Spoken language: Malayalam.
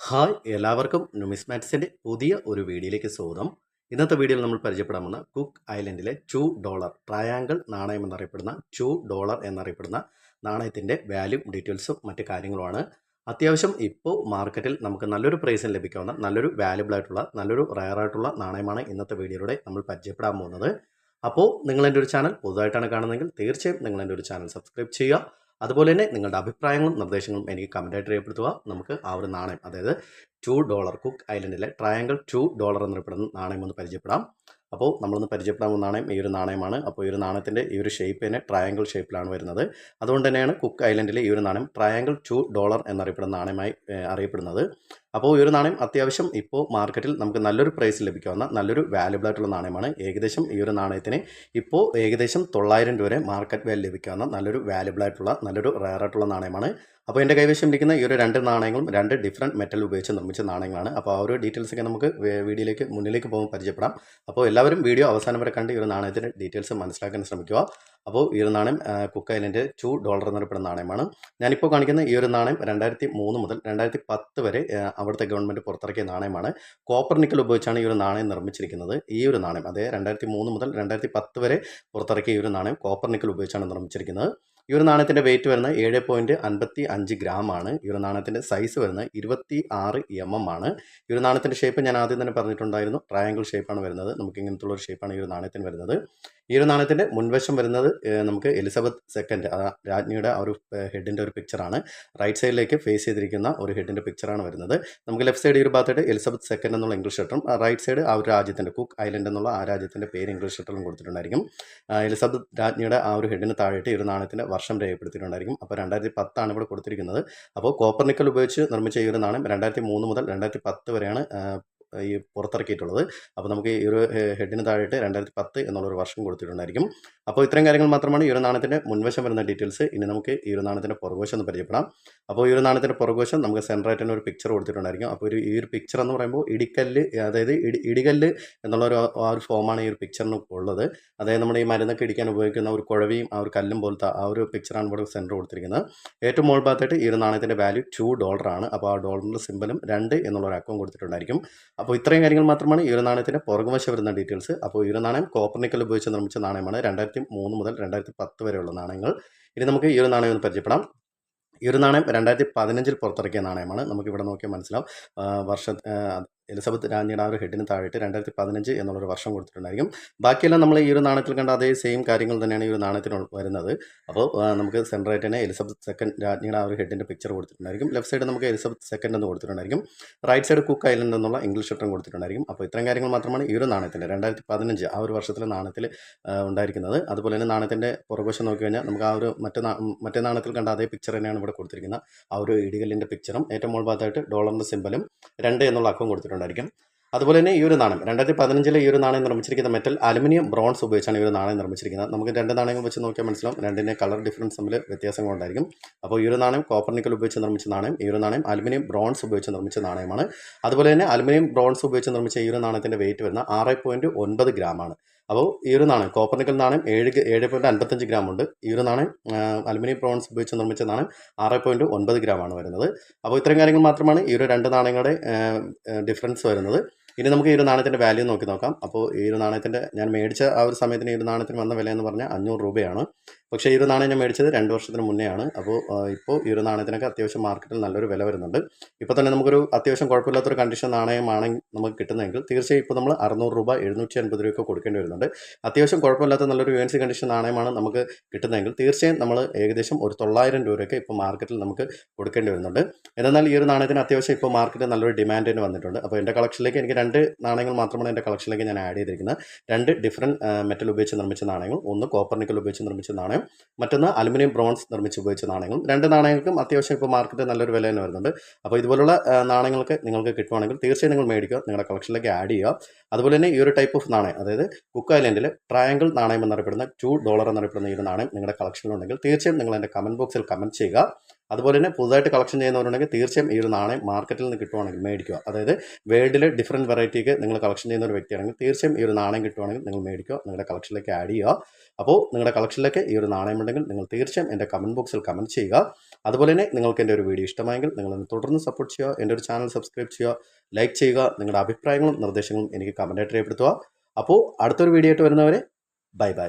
ഹായ് എല്ലാവർക്കും നുമിസ്മാറ്റിക്സിന്റെ പുതിയ ഒരു വീഡിയോയിലേക്ക് സ്വാഗതം. ഇന്നത്തെ വീഡിയോയിൽ നമ്മൾ പരിചയപ്പെടാൻ പരിചയപ്പെടാമെന്ന കുക്ക് ഐലൻഡിലെ ടു ഡോളർ ട്രയാങ്കിൾ നാണയം എന്നറിയപ്പെടുന്ന ടു ഡോളർ എന്നറിയപ്പെടുന്ന നാണയത്തിന്റെ വാല്യൂ ഡീറ്റെയിൽസും മറ്റു കാര്യങ്ങളുമാണ്. അത്യാവശ്യം ഇപ്പോൾ മാർക്കറ്റിൽ നമുക്ക് നല്ലൊരു പ്രൈസിൽ ലഭിക്കാവുന്ന നല്ലൊരു വാല്യബിൾ ആയിട്ടുള്ള നല്ലൊരു റയർ ആയിട്ടുള്ള നാണയമാണ് ഇന്നത്തെ വീഡിയോയിലൂടെ നമ്മൾ പരിചയപ്പെടാൻ പോകുന്നത്. അപ്പോൾ നിങ്ങൾ എന്റെ ഒരു ചാനൽ പുതുതായിട്ടാണ് കാണുന്നതെങ്കിൽ തീർച്ചയായും നിങ്ങൾ എന്റെ ഒരു ചാനൽ സബ്സ്ക്രൈബ് ചെയ്യുക. അതുപോലെ തന്നെ നിങ്ങളുടെ അഭിപ്രായങ്ങളും നിർദ്ദേശങ്ങളും എനിക്ക് കമന്റായിട്ട് രേഖപ്പെടുത്തുക. നമുക്ക് ആ ഒരു നാണയം അതായത് ടു ഡോളർ കുക്ക് ഐലൻഡിലെ ട്രയാങ്കിൾ ടു ഡോളർ എന്നറിയപ്പെടുന്ന നാണയം ഒന്ന് പരിചയപ്പെടാം. അപ്പോൾ നമ്മളൊന്ന് പരിചയപ്പെടാവുന്ന നാണയം ഈ ഒരു നാണയമാണ്. അപ്പോൾ ഈ ഒരു നാണയത്തിന്റെ ഈ ഒരു ഷേപ്പ് തന്നെ ട്രയാങ്കിൾ ഷേപ്പിലാണ് വരുന്നത്. അതുകൊണ്ട് തന്നെയാണ് കുക്ക് ഐലൻഡിലെ ഈ ഒരു നാണയം ട്രയാങ്കിൾ ടു ഡോളർ എന്നറിയപ്പെടുന്ന നാണയമായി അറിയപ്പെടുന്നത്. അപ്പോൾ ഈ ഒരു നാണയം അത്യാവശ്യം ഇപ്പോൾ മാർക്കറ്റിൽ നമുക്ക് നല്ലൊരു പ്രൈസ് ലഭിക്കാവുന്ന നല്ലൊരു വാല്യുബിൾ ആയിട്ടുള്ള നാണയമാണ്. ഏകദേശം ഈ ഒരു നാണയത്തിന് ഇപ്പോൾ ഏകദേശം തൊള്ളായിരം രൂപ വരെ മാർക്കറ്റ് വാല്യൂ ലഭിക്കാവുന്ന നല്ലൊരു വാല്യുബിൾ ആയിട്ടുള്ള നല്ലൊരു റയർ ആയിട്ടുള്ള നാണയമാണ്. അപ്പോൾ എന്റെ കൈവശം ഇരിക്കുന്ന ഈ ഒരു രണ്ട് നാണയങ്ങളും രണ്ട് ഡിഫറെന്റ് മെറ്റൽ ഉപയോഗിച്ച് നിർമ്മിച്ച നാണയങ്ങളാണ്. അപ്പോൾ ആ ഒരു ഡീറ്റെയിൽസ് ഒക്കെ നമുക്ക് വീഡിയോയിലേക്ക് മുന്നിലേക്ക് പോകുമ്പോൾ പരിചയപ്പെടാം. അപ്പോൾ എല്ലാവരും വീഡിയോ അവസാനം വരെ കണ്ട് ഈ ഒരു നാണയത്തിന്റെ ഡീറ്റെയിൽസ് മനസ്സിലാക്കാൻ ശ്രമിക്കുക. അപ്പോൾ ഈ ഒരു നാണയം കുക്ക് ഐലൻഡ് ടു ഡോളർ എന്നറിയപ്പെടുന്ന നാണയമാണ്. ഞാനിപ്പോൾ കാണിക്കുന്ന ഈ ഒരു നാണയം രണ്ടായിരത്തി മൂന്ന് മുതൽ രണ്ടായിരത്തി പത്ത് വരെ അവിടുത്തെ ഗവൺമെന്റ് പുറത്തിറക്കിയ നാണയമാണ്. കോപ്പർ നിക്കൽ ഉപയോഗിച്ചാണ് ഈ ഒരു നാണയം നിർമ്മിച്ചിരിക്കുന്നത്. ഈ ഒരു നാണയം അതായത് രണ്ടായിരത്തി മൂന്ന് മുതൽ രണ്ടായിരത്തി പത്ത് വരെ പുറത്തിറക്കിയ ഈ ഒരു നാണയം കോപ്പർ നിക്കൽ ഉപയോഗിച്ചാണ് നിർമ്മിച്ചിരിക്കുന്നത്. ഈ ഒരു നാണയത്തിന്റെ വെയിറ്റ് വരുന്നത് ഏഴ് പോയിന്റ് അൻപത്തി അഞ്ച് ഗ്രാം ആണ് ഈ ഒരു നാണയത്തിന്റെ സൈസ് വരുന്നത് ഇരുപത്തി ആറ് എം എം ആണ്. ഈ ഒരു നാണയത്തിന്റെ ഷേപ്പ് ഞാൻ ആദ്യം തന്നെ പറഞ്ഞിട്ടുണ്ടായിരുന്നു. ട്രയാങ്കിൾ ഷേപ്പാണ് വരുന്നത്. നമുക്ക് ഇങ്ങനത്തുള്ള ഒരു ഷേപ്പാണ് ഈ ഒരു നാണയത്തിന് വരുന്നത്. ഈ ഒരു നാണയത്തിന്റെ മുൻവശം വരുന്നത് നമുക്ക് എലിസബത്ത് സെക്കൻഡ് രാജ്ഞിയുടെ ആ ഒരു ഹെഡിന്റെ ഒരു പിക്ചറാണ് റൈറ്റ് സൈഡിലേക്ക് ഫേസ് ചെയ്തിരിക്കുന്ന ഒരു ഹെഡിന്റെ പിക്ചറാണ് വരുന്നത്. നമുക്ക് ലെഫ്റ്റ് സൈഡ് ഈ ഒരു ഭാഗത്തായിട്ട് എലിസബത്ത് സെക്കൻഡ് എന്നുള്ള ഇംഗ്ലീഷ് ലെറ്ററും റൈറ്റ് സൈഡ് ആ ഒരു രാജ്യത്തിന്റെ കുക്ക് ഐലൻഡ് എന്നുള്ള ആ രാജ്യത്തിന്റെ പേര് ഇംഗ്ലീഷ് ലെറ്ററിലും കൊടുത്തിട്ടുണ്ടായിരിക്കും. എലിസബത്ത് രാജ്ഞിയുടെ ആ ഒരു ഹെഡിന് താഴെയിട്ട് ഈ ഒരു നാണയത്തിന്റെ വർഷം രേഖപ്പെടുത്തിയിട്ടുണ്ടായിരിക്കും. അപ്പോൾ രണ്ടായിരത്തി പത്താണ് ഇവിടെ കൊടുത്തിരിക്കുന്നത്. അപ്പോൾ കോപ്പർ നിക്കൽ ഉപയോഗിച്ച് നിർമ്മിച്ച ഈ ഒരു നാണയം രണ്ടായിരത്തി മൂന്ന് മുതൽ രണ്ടായിരത്തി പത്ത് വരെയാണ് ഈ പുറത്തിറക്കിയിട്ടുള്ളത്. അപ്പോൾ നമുക്ക് ഈ ഒരു ഹെഡിന് താഴെയിട്ട് രണ്ടായിരത്തി പത്ത് എന്നുള്ളൊരു വർഷം കൊടുത്തിട്ടുണ്ടായിരിക്കും. അപ്പോൾ ഇത്രയും കാര്യങ്ങൾ മാത്രമാണ് ഈ ഒരു നാണയത്തിന്റെ മുൻവശം വരുന്ന ഡീറ്റെയിൽസ്. ഇനി നമുക്ക് ഈ ഒരു നാണയത്തിന്റെ പുറകുവശം ഒന്ന് പരിചയപ്പെടാം. അപ്പോൾ ഈ ഒരു നാണയത്തിന്റെ പുറകുവശം നമുക്ക് സെൻട്രായിട്ട് തന്നെ ഒരു പിക്ചർ കൊടുത്തിട്ടുണ്ടായിരിക്കും. അപ്പോൾ ഒരു ഈ ഒരു പിക്ചർ എന്ന് പറയുമ്പോൾ ഇടിക്കല്ല് അതായത് ഇടി ഇടികല്ല് എന്നുള്ള ഒരു ആ ഒരു ഫോമാണ് ഈ ഒരു പിക്ചറിന് ഉള്ളത്. അതായത് നമ്മുടെ ഈ മരുന്നൊക്കെ ഇടിക്കാൻ ഉപയോഗിക്കുന്ന ഒരു കുഴവിയും ആ ഒരു കല്ലും പോലത്തെ ആ ഒരു പിക്ചറാണ് ഇവിടെ സെന്റർ കൊടുത്തിരിക്കുന്നത്. ഏറ്റവും മുകൾ ഭാഗത്തായിട്ട് ഈ ഒരു നാണയത്തിന്റെ വാല്യൂ ടു ഡോളറാണ് അപ്പോൾ ആ ഡോളറിന്റെ സിമ്പലും രണ്ട് എന്നുള്ള ഒരു അക്കവും കൊടുത്തിട്ടുണ്ടായിരിക്കും. അപ്പോൾ ഇത്രയും കാര്യങ്ങൾ മാത്രമാണ് ഈ ഒരു നാണയത്തിന്റെ പുറകുവശം വരുന്ന ഡീറ്റെയിൽസ് അപ്പോൾ ഈ ഒരു നാണയം കോപ്പർ നിക്കൽ ഉപയോഗിച്ച് നിർമ്മിച്ച നാണയമാണ്. രണ്ടായിരത്തി മൂന്ന് മുതൽ രണ്ടായിരത്തി പത്ത് വരെയുള്ള നാണയങ്ങൾ. ഇനി നമുക്ക് ഈ ഒരു നാണയം ഒന്ന് പരിചയപ്പെടാം. ഈ ഒരു നാണയം രണ്ടായിരത്തി പതിനഞ്ചിൽ പുറത്തിറക്കിയ നാണയമാണ്. നമുക്കിവിടെ നോക്കിയാൽ മനസ്സിലാവും. വർഷ എലിസബത്ത് രാജ്ഞിയുടെ ആ ഒരു ഹെഡിന് താഴെയിട്ട് രണ്ടായിരത്തി പതിനഞ്ച് എന്നുള്ളൊരു വർഷം കൊടുത്തിട്ടുണ്ടായിരിക്കും. ബാക്കിയെല്ലാം നമ്മൾ ഈ ഒരു നാണയത്തിൽ കണ്ട അതേ സെയിം കാര്യങ്ങൾ തന്നെയാണ് ഈ ഒരു നാണയത്തിന് വരുന്നത്. അപ്പോൾ നമുക്ക് സെൻട്രായിട്ട് തന്നെ എലിസബത്ത് സെക്കൻഡ് രാജ്ഞിയുടെ ആ ഒരു ഹെഡിന്റെ പിക്ചർ കൊടുത്തിട്ടുണ്ടായിരിക്കും. ലെഫ്റ്റ് സൈഡ് നമുക്ക് എലിസബത്ത് സെക്കൻഡ് എന്ന് കൊടുത്തിട്ടുണ്ടായിരിക്കും. റൈറ്റ് സൈഡ് കുക്ക് ഐലൻഡ് എന്നുള്ള ഇംഗ്ലീഷ് ലെറ്ററും കൊടുത്തിട്ടുണ്ടായിരിക്കും. അപ്പോൾ ഇത്രയും കാര്യങ്ങൾ മാത്രമാണ് ഈ ഒരു നാണയത്തിന്റെ രണ്ടായിരത്തി പതിനഞ്ച് ആ ഒരു വർഷത്തിലെ നാണയത്തിൽ ഉണ്ടായിരിക്കുന്നത്. അതുപോലെ തന്നെ നാണയത്തിന്റെ പുറകുവശം നോക്കി കഴിഞ്ഞാൽ നമുക്ക് ആ ഒരു മറ്റേ മറ്റേ നാണയത്തിൽ കണ്ട അതേ പിക്ചർ തന്നെയാണ് ഇവിടെ കൊടുത്തിരിക്കുന്നത്. ആ ഒരു ഇടികല്ലിന്റെ പിക്ചറും ഏറ്റവും മുകൾ ഭാഗത്തായിട്ട് ഡോളറിന്റെ സിമ്പലും രണ്ട് എന്നുള്ള അക്കവും കൊടുത്തിട്ടുണ്ടായിരിക്കും അതുപോലെ തന്നെ ഈ ഒരു നാണയം രണ്ടായിരത്തി പതിനഞ്ചിലെ ഈ ഒരു നാണയം നിർമ്മിച്ചിരിക്കുന്ന മെറ്റൽ അലുമിനിയം ബ്രോൺസ് ഉപയോഗിച്ചാണ് ഈ ഒരു നാണയം നിർമ്മിച്ചിരിക്കുന്നത്. നമുക്ക് രണ്ട് നാണയങ്ങൾ വെച്ച് നോക്കിയാൽ മനസ്സിലാവും. രണ്ടിന്റെ കളർ ഡിഫറൻസ് തമ്മിൽ വ്യത്യാസങ്ങളുണ്ടായിരിക്കും അപ്പോൾ ഈ ഒരു നാണയം കോപ്പർ നിക്കൽ ഉപയോഗിച്ച് നിർമ്മിച്ച നാണയം ഈ ഒരു നാണയം അലുമിനിയം ബ്രോൺസ് ഉപയോഗിച്ച് നിർമ്മിച്ച നാണയമാണ്. അതുപോലെ തന്നെ അലുമിനിയം ബ്രോൺസ് ഉപയോഗിച്ച് നിർമ്മിച്ച ഈ ഒരു നാണയത്തിന്റെ വെയിറ്റ് വരുന്ന ആറ് പോയിന്റ് ഒൻപത് ഗ്രാമാണ് അപ്പോൾ ഈ ഒരു നാണയം കോപ്പർ നിക്കൽ നാണയം ഏഴ് ഏഴ് പോയിന്റ് അൻപത്തഞ്ച് ഗ്രാം ഉണ്ട്. ഈ ഒരു നാണയം അലുമിനിയം പ്രോൺസ് ഉപയോഗിച്ച് നിർമ്മിച്ച നാണയം ആറ് പോയിന്റ് ഒൻപത് ഗ്രാമാണ് വരുന്നത്. അപ്പോൾ ഇത്രയും കാര്യങ്ങൾ മാത്രമാണ് ഈ ഒരു രണ്ട് നാണയങ്ങളുടെ ഡിഫറൻസ് വരുന്നത്. ഇനി നമുക്ക് ഈ ഒരു നാണയത്തിന്റെ വാല്യൂ നോക്കി നോക്കാം. അപ്പോൾ ഈ ഒരു നാണയത്തിന്റെ ഞാൻ മേടിച്ച ആ ഒരു സമയത്തിന് ഈ ഒരു നാണയത്തിന് വന്ന വില എന്ന് പറഞ്ഞാൽ അഞ്ഞൂറ് രൂപയാണ്. പക്ഷേ ഈ ഒരു നാണയം ഞാൻ മേടിച്ചത് രണ്ട് വർഷത്തിന് മുന്നേ ആണ് അപ്പോൾ ഇപ്പോൾ ഈ ഒരു നാണയത്തിനൊക്കെ അത്യാവശ്യം മാർക്കറ്റിൽ നല്ലൊരു വില വരുന്നുണ്ട്. ഇപ്പോൾ തന്നെ നമുക്കൊരു അത്യാവശ്യം കുഴപ്പമില്ലാത്തൊരു കണ്ടീഷൻ നാണയമാണ് നമുക്ക് കിട്ടുന്നതെങ്കിൽ തീർച്ചയായും ഇപ്പോൾ നമ്മൾ അറുന്നൂറ് രൂപ എഴുന്നൂറ്റി അൻപത് രൂപയൊക്കെ കൊടുക്കേണ്ടി വരുന്നുണ്ട്. അത്യാവശ്യം കുഴപ്പമില്ലാത്ത നല്ലൊരു യു എൻ സി കണ്ടീഷൻ നാണയമാണ് നമുക്ക് കിട്ടുന്നതെങ്കിൽ തീർച്ചയായും നമ്മൾ ഏകദേശം ഒരു തൊള്ളായിരം രൂപയൊക്കെ ഇപ്പോൾ മാർക്കറ്റിൽ നമുക്ക് കൊടുക്കേണ്ടി വരുന്നുണ്ട്. എന്നാൽ ഈ ഒരു നാണയത്തിന് അത്യാവശ്യം ഇപ്പോൾ മാർക്കറ്റിൽ നല്ലൊരു ഡിമാൻഡ് തന്നെ വന്നിട്ടുണ്ട്. അപ്പോൾ എന്റെ കളക്ഷനിലേക്ക് എനിക്ക് രണ്ട് നാണയങ്ങൾ മാത്രമാണ് എന്റെ കളക്ഷനിലേക്ക് ഞാൻ ആഡ് ചെയ്തിരിക്കുന്നത്. രണ്ട് ഡിഫറെന്റ് മെറ്റൽ ഉപയോഗിച്ച് നിർമ്മിച്ച നാണയങ്ങൾ. ഒന്ന് കോപ്പർ നിക്കൽ ഉപയോഗിച്ച് നിർമ്മിച്ച നാണയം. മറ്റൊന്ന് അലുമിനിയം ബ്രോൺസ് നിർമ്മിച്ച് ഉപയോഗിച്ച നാണയങ്ങളും. രണ്ട് നാണയങ്ങൾക്കും അത്യാവശ്യം ഇപ്പോൾ മാർക്കറ്റ് നല്ലൊരു വില തന്നെ വരുന്നുണ്ട്. അപ്പോൾ ഇതുപോലുള്ള നാണയങ്ങൾക്ക് നിങ്ങൾക്ക് കിട്ടുവാണെങ്കിൽ തീർച്ചയായും നിങ്ങൾ മേടിക്കുക നിങ്ങളുടെ കളക്ഷനിലേക്ക് ആഡ് ചെയ്യുക. അതുപോലെ തന്നെ ഈ ഒരു ടൈപ്പ് ഓഫ് നാണയം അതായത് കുക്ക് ഐലൻഡിൽ ട്രയാങ്കിൾ നാണയം എന്നറിയപ്പെടുന്ന ടു ഡോളർ എന്നറിയപ്പെടുന്ന ഈ ഒരു നാണയം നിങ്ങളുടെ കളക്ഷനിലുണ്ടെങ്കിൽ തീർച്ചയായും നിങ്ങൾ എന്റെ കമന്റ് ബോക്സിൽ കമന്റ് ചെയ്യുക. അതുപോലെ തന്നെ പുതുതായിട്ട് കളക്ഷൻ ചെയ്യുന്നവരുണ്ടെങ്കിൽ തീർച്ചയായും ഈ ഒരു നാണയം മാർക്കറ്റിൽ നിന്ന് കിട്ടുവാണെങ്കിൽ മേടിക്കുക. അതായത് വേൾഡിലെ ഡിഫറെന്റ് വെറൈറ്റിക്ക് നിങ്ങൾ കളക്ഷൻ ചെയ്യുന്ന ഒരു വ്യക്തിയാണെങ്കിൽ തീർച്ചയായും ഈ ഒരു നാണയം കിട്ടുവാണെങ്കിൽ നിങ്ങൾ മേടിക്കുക നിങ്ങളുടെ കളക്ഷനിലേക്ക് ആഡ് ചെയ്യുക. അപ്പോൾ നിങ്ങളുടെ കളക്ഷനിലേക്ക് ഈ ഒരു നാണയം ഉണ്ടെങ്കിൽ നിങ്ങൾ തീർച്ചയായും എന്റെ കമന്റ് ബോക്സിൽ കമന്റ് ചെയ്യുക. അതുപോലെ തന്നെ നിങ്ങൾക്ക് എന്റെ ഒരു വീഡിയോ ഇഷ്ടമായെങ്കിൽ നിങ്ങൾ തുടർന്ന് സപ്പോർട്ട് ചെയ്യുക എന്റെ ഒരു ചാനൽ സബ്സ്ക്രൈബ് ചെയ്യുക ലൈക്ക് ചെയ്യുക നിങ്ങളുടെ അഭിപ്രായങ്ങളും നിർദ്ദേശങ്ങളും എനിക്ക് കമന്റായിട്ട് രേഖപ്പെടുത്തുക. അപ്പോൾ അടുത്തൊരു വീഡിയോ ആയിട്ട് വരുന്നവരെ ബൈ ബൈ